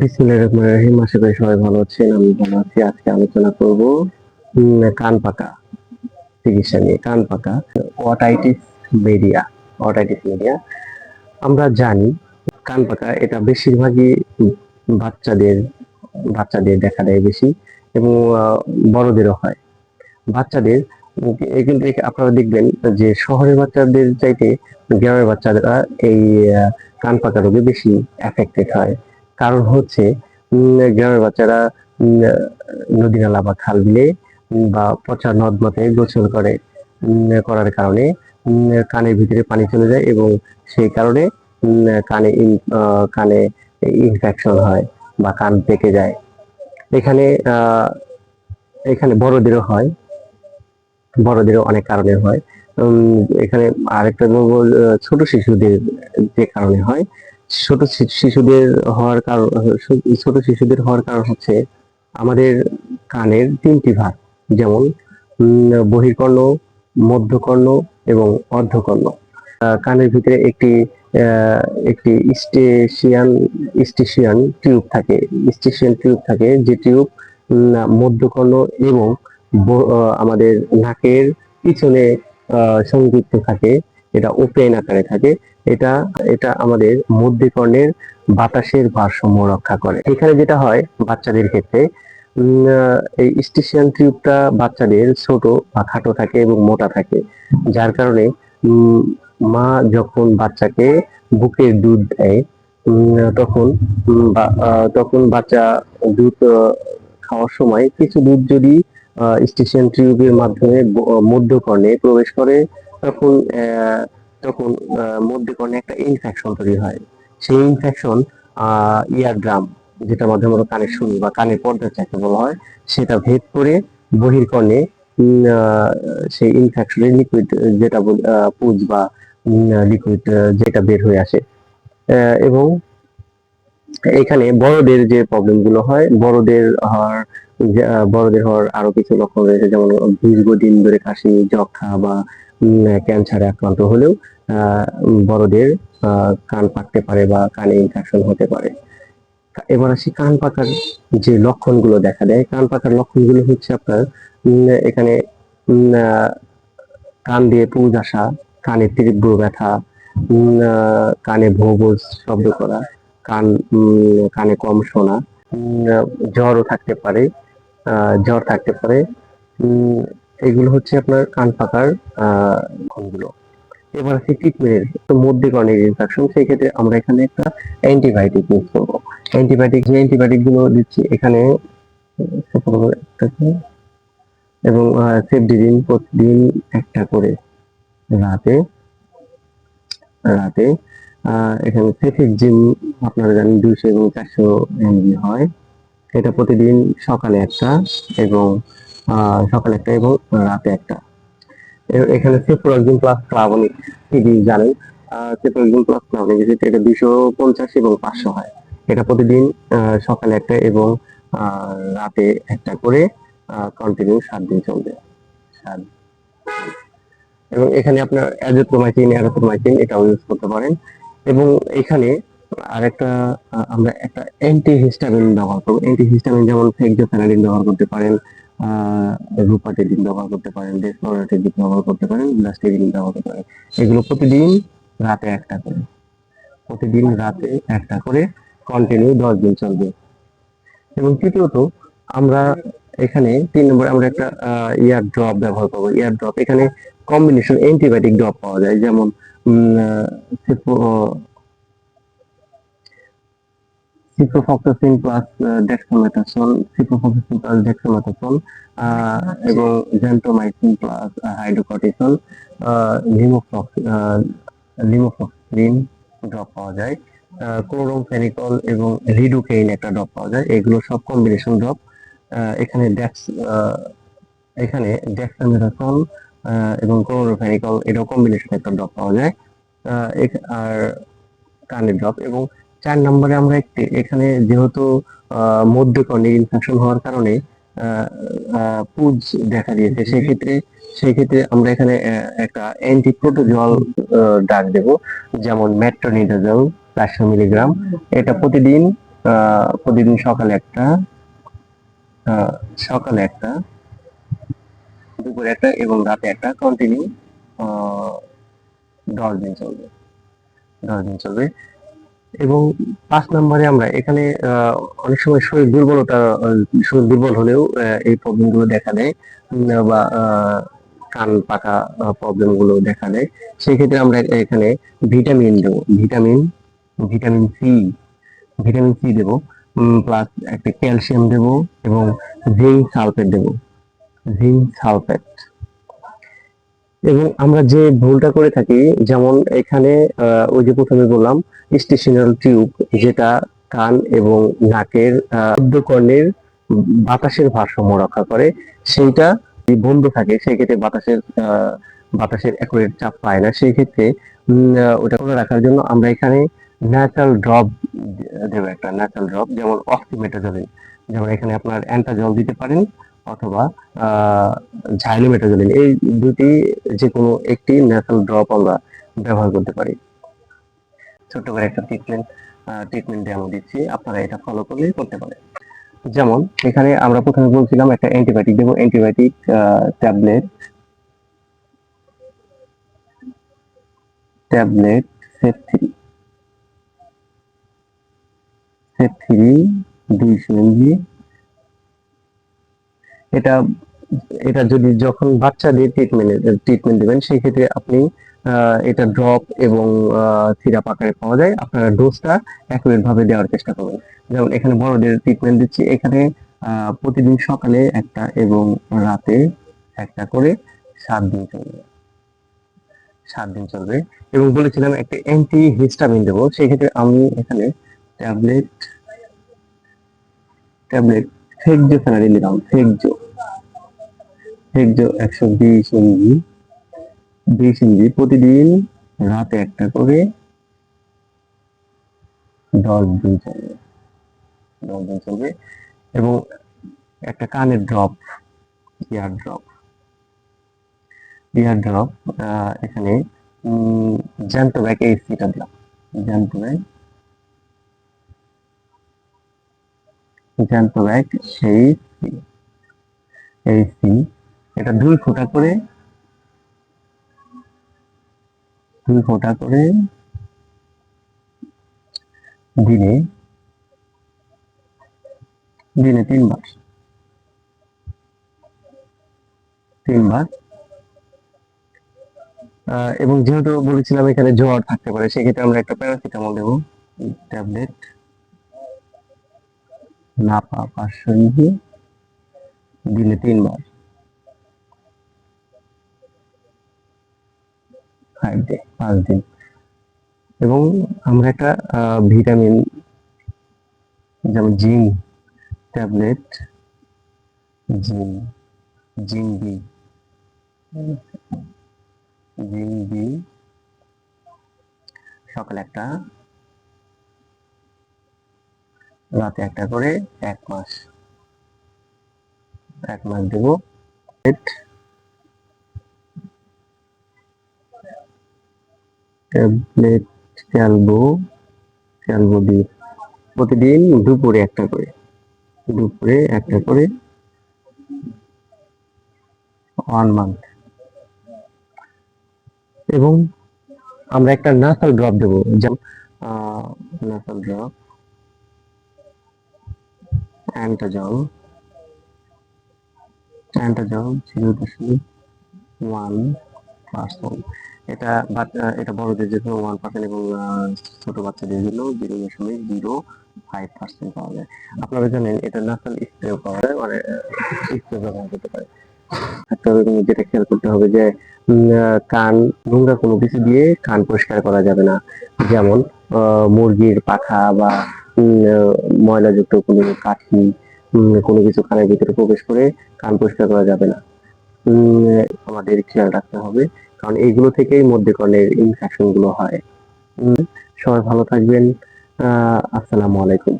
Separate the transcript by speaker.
Speaker 1: বিসমিল্লাহির রহমানির রহিম। আশা করি সবাই ভালো আছেন, আমি ভালো আছি। আজকে আলোচনা করব কান পাকা, চিকিৎসা নিয়ে। কান পাকা ওয়াটাইটিস মিডিয়া ওয়াটাইটিস মিডিয়া। আমরা জানি, কান পাকা এটা বেশিরভাগই বাচ্চাদের বাচ্চাদের দেখা দেয় বেশি এবং বড়দেরও হয়। বাচ্চাদের কিন্তু আপনারা দেখবেন যে শহরের বাচ্চাদের চাইতে গ্রামের বাচ্চারা এই কান পাকা রোগে বেশি অ্যাফেক্টেড হয়। কারণ হচ্ছে গ্রামের বাচ্চারা নদী নালা বা খাল বিলে বা পচা নদ মতে গোসল করে করার কারণে কানের ভিতরে পানি চলে যায় এবং সেই কারণে কানে কানে ইনফেকশন হয় বা কান পেকে যায়। এখানে এখানে বড়দেরও হয়, বড়দেরও অনেক কারণে হয়। এখানে আরেকটা বলব ছোট শিশুদের যে কারণে হয় ছোট শিশুদের হওয়ার কারণ, ছোট শিশুদের হওয়ার কারণ হচ্ছে আমাদের কানের তিনটি ভাগ, যেমন বহির্কর্ণ মধ্যকর্ণ এবং অর্ধকর্ণ। কানের ভিতরে একটি একটি স্টেশিয়ান স্টেশিয়ান টিউব থাকে, স্টেশিয়ান টিউব থাকে, যে টিউব মধ্যকর্ণ এবং আমাদের নাকের পিছনে সংযুক্ত থাকে, এটা ওপেন আকারে থাকে। এটা এটা আমাদের মধ্যকর্ণের বাতাসের ভারসাম্য রক্ষা করে। এখানে যেটা হয় বাচ্চাদের ক্ষেত্রে এই স্টেশিয়ান টিউবটা বাচ্চাদের ছোট বা খাটো থাকে এবং মোটা থাকে, যার কারণে মা যখন বাচ্চাকে বুকের দুধ দেয় তখন তখন বাচ্চা দুধ খাওয়ার সময় কিছু দুধ যদি স্টেশন টিউবের মাধ্যমে মধ্যকর্ণে প্রবেশ করে, তখন তখন আহ, মধ্যকর্ণে একটা ইনফেকশন তৈরি হয়। সেই ইনফেকশন ইয়ারড্রাম যেটা মাধ্যমে আমরা কানে শুনি বা কানের পর্দা যাকে বলা হয় সেটা ভেদ করে বহির্কর্ণে উম, সেই ইনফেকশনের লিকুইড যেটা পুজ বা লিকুইড যেটা বের হয়ে আসে। এবং এখানে বড়দের যে প্রবলেমগুলো হয় বড়দের হওয়ার বড়দের হওয়ার আরও কিছু লক্ষণ রয়েছে যেমন দীর্ঘদিন ধরে কাশি যক্ষা বা ক্যান্সারে আক্রান্ত হলেও বড়দের কান পাকতে পারে বা কানে ইনফেকশন হতে পারে। এবার আসি কান পাকার যে লক্ষণগুলো দেখা দেয়। কান পাকার লক্ষণগুলো হচ্ছে আপনার এখানে কান দিয়ে পুজ আসা, কানে তীব্র ব্যথা কানে ভো ভো শব্দ করা, কান কানে কম শোনা জ্বরও থাকতে পারে জ্বর থাকতে পারে এগুলো হচ্ছে আপনার কান আহ, লক্ষণগুলো এবার আছে ট্রিটমেন্টের তো মধ্যকর্ণের ইনফেকশন সেই ক্ষেত্রে আমরা এখানে একটা অ্যান্টিবায়োটিক ইউজ করব। অ্যান্টিবায়োটিক যে অ্যান্টিবায়োটিকগুলো দিচ্ছি এখানে এবং সেফডিরিন প্রতিদিন একটা করে রাতে রাতে এখানে সেফিক জিম আপনারা জানেন দুইশো এবং চারশো এমজি হয়। এটা প্রতিদিন সকালে একটা এবং সকালে একটা এবং রাতে একটা। এখানে সেপ্রোক্সিন প্লাস ফ্লাভোনিক সিডি জানেন। সেপ্রোক্সিন প্লাস ফ্লাভোনিক এটা দুইশো পঞ্চাশ এবং পাঁচশো হয়। এটা প্রতিদিন সকালে একটা এবং রাতে একটা করে কন্টিনিউ সাত দিন চলবে। সাত এবং এখানে আপনার অ্যাজোথ্রোমাইসিন অ্যারোথ্রোমাইসিন এটাও ইউজ করতে পারেন। এবং এখানে আরেকটা আহ, আমরা একটা অ্যান্টি হিস্টামিন ব্যবহার করব। অ্যান্টি হিস্টামিন যেমন ফেক্সোফেনালিন ব্যবহার করতে পারেন। রুপাটেডিন ব্যবহার করতে পারেন ডেসলোরাটেডিন ব্যবহার করতে পারেন ব্লাস্টেডিন ব্যবহার করতে পারেন। এগুলো প্রতিদিন রাতে একটা করে। প্রতিদিন রাতে একটা করে কন্টিনিউ দশ দিন চলবে। এবং তৃতীয়ত, আমরা এখানে তিন নম্বরে আমরা একটা ইয়ার ড্রপ ব্যবহার করব। ইয়ার ড্রপ এখানে কম্বিনেশন অ্যান্টিবায়োটিক ড্রপ পাওয়া যায়, যেমন ciprofloxacin plus dexamethasone ciprofloxacin plus dexamethasone এবং জেন্টোমাইসিন প্লাস লিমোফ্লক্স লিমোফ্লক্সিন ড্রপ পাওয়া যায় ক্লোরোমফেনিকল এবং রিডুকেইন একটা ড্রপ পাওয়া যায়, এগুলো সব কম্বিনেশন ড্রপ এখানে ডেক্স এখানে ডেক্সামেথাসোন এবং ক্লোরোফেনিকল এটাও কম্বিনেশন একটা ড্রপ পাওয়া যায় আর কানের ড্রপ এবং চার নম্বরে আমরা একটি এখানে যেহেতু আহ, মধ্যকর্ণের ইনফেকশন হওয়ার কারণে পুজ দেখা দিয়েছে। সেক্ষেত্রে সেই ক্ষেত্রে আমরা এখানে একটা অ্যান্টিপ্রোটোজল ডাক দেব যেমন মেট্রোনিডাজল চারশো মিলিগ্রাম। এটা প্রতিদিন প্রতিদিন সকালে একটা আহ, সকালে একটা দুপুরে একটা এবং রাতে একটা কন্টিনিউ দশ দিন চলবে। দশ দিন চলবে। এবং পাঁচ নম্বরে আমরা এখানে অনেক সময় শরীর দুর্বলতা শরীর দুর্বল হলেও এই প্রবলেমগুলো দেখা দেয় বা কান পাকা প্রবলেমগুলো দেখা দেয়। সেই ক্ষেত্রে আমরা এখানে ভিটামিন দেবো। Vitamin vitamin C vitamin C দেবো প্লাস একটা ক্যালসিয়াম দেবো এবং জিঙ্ক সালফেট দেবো। জিঙ্ক সালফেট এবং আমরা যে ভুলটা করে থাকি, যেমন এখানে ওই যে প্রথমে বললাম স্টেশনাল টিউব যেটা কান এবং নাকের কর্ণের বাতাসের ভারসাম্য রক্ষা করে, সেইটা বন্ধ থাকে সেই ক্ষেত্রে বাতাসের বাতাসের অ্যাকুরেট চাপ পায় না। সেই ক্ষেত্রে ওটা করে রাখার জন্য আমরা এখানে ন্যাচারাল ড্রপ দেবো একটা ন্যাচারাল ড্রপ যেমন অক্সিমেটাজলিন যেমন এখানে আপনার অ্যান্টাজল দিতে পারেন অথবা ঝাইলোমেটাজলিন, এই দুটি যে কোনো একটি ন্যাচারাল ড্রপ আমরা ব্যবহার করতে পারি। ছোট্ট করে একটা ট্রিটমেন্ট ট্রিটমেন্ট ডেমো দিচ্ছি, আপনারা এটা ফলো করলেই করতে পারেন। যেমন, এখানে আমরা প্রথমে বলছিলাম একটা অ্যান্টিবায়োটিক দেবো antibiotic tablet tablet set three set three দুইশো এমজি এটা এটা যদি যখন বাচ্চাদের ট্রিটমেন্ট ট্রিটমেন্ট দেবেন, সেই ক্ষেত্রে আপনি এটা ড্রপ এবং সিরাপ আকারে পাওয়া যায়। আপনারা ডোজটা অ্যাকুরেট ভাবে দেওয়ার চেষ্টা করবেন। যেমন এখানে বড়দের ট্রিটমেন্ট দিচ্ছি। এখানে প্রতিদিন সকালে একটা এবং রাতে একটা করে সাত দিন চলবে। সাত দিন চলবে। এবং বলেছিলাম একটা অ্যান্টি হিস্টামিন দেবো। সেই ক্ষেত্রে আমি এখানে ট্যাবলেট ট্যাবলেট ফেকজো ফেনারি নিলাম ফেকজো একশো বিশ এমজি বিশ এমজি প্রতিদিন রাতে একটা করে দশ দিন চলবে দশ দিন চলবে এবং একটা কানের drop ear drop ear drop এখানে জ্যান্ত ব্যাগ এই সিটা দিলাম। জ্যান্ত ব্যাগ। জ্যান্ত ব্যাগ সেই এই সি এটা দুই ফোঁটা করে, দুই ফোঁটা করে দিনে দিনে তিনবার তিনবার। এবং যেহেতু বলেছিলাম এখানে জ্বর থাকতে পারে, সেক্ষেত্রে আমরা একটা প্যারাসিটামল দেবো ট্যাবলেট। নাপা পাঁচশো দিনে তিনবার। ফাইভ ডে পাঁচ দিন। এবং আমরা একটা ভিটামিন, যেমন zinc tablet, zinc zinc B zinc B, সকালে একটা, রাতে একটা করে এক মাস এক মাস দেব। ট্যাবলেট ক্যালবো ক্যালবো ডি প্রতিদিন দুপুরে একটা করে, দুপুরে একটা করে ওয়ান মান্থ এবং আমরা একটা নাসাল ড্রপ দেবো, যেমন nasal drop Antazol Antazol zero দশমিক ওয়ান এটা এটা বড়দের জন্য ওয়ান পার্সেন্ট এবং ছোট বাচ্চাদের জন্য জিরো দশমিক জিরো ফাইভ পার্সেন্ট পাওয়া যায়। আপনারা জানেন এটা ন্যাশনাল পাওয়া যায় মানে স্প্রে ব্যবহার করতে পারে। এবং যেটা খেয়াল করতে হবে যে কান, নোংরা কোনো কিছু দিয়ে কান পরিষ্কার করা যাবে না। যেমন মুরগির পাখা বা ময়লাযুক্ত কোনো কাঠি কোনো কিছু কানের ভিতরে প্রবেশ করে কান পরিষ্কার করা যাবে না। আমাদের খেয়াল রাখতে হবে। কারণ এইগুলো থেকেই মধ্যকর্ণের ইনফেকশনগুলো হয়। সবাই ভালো থাকবেন। আহ, আসসালামু আলাইকুম।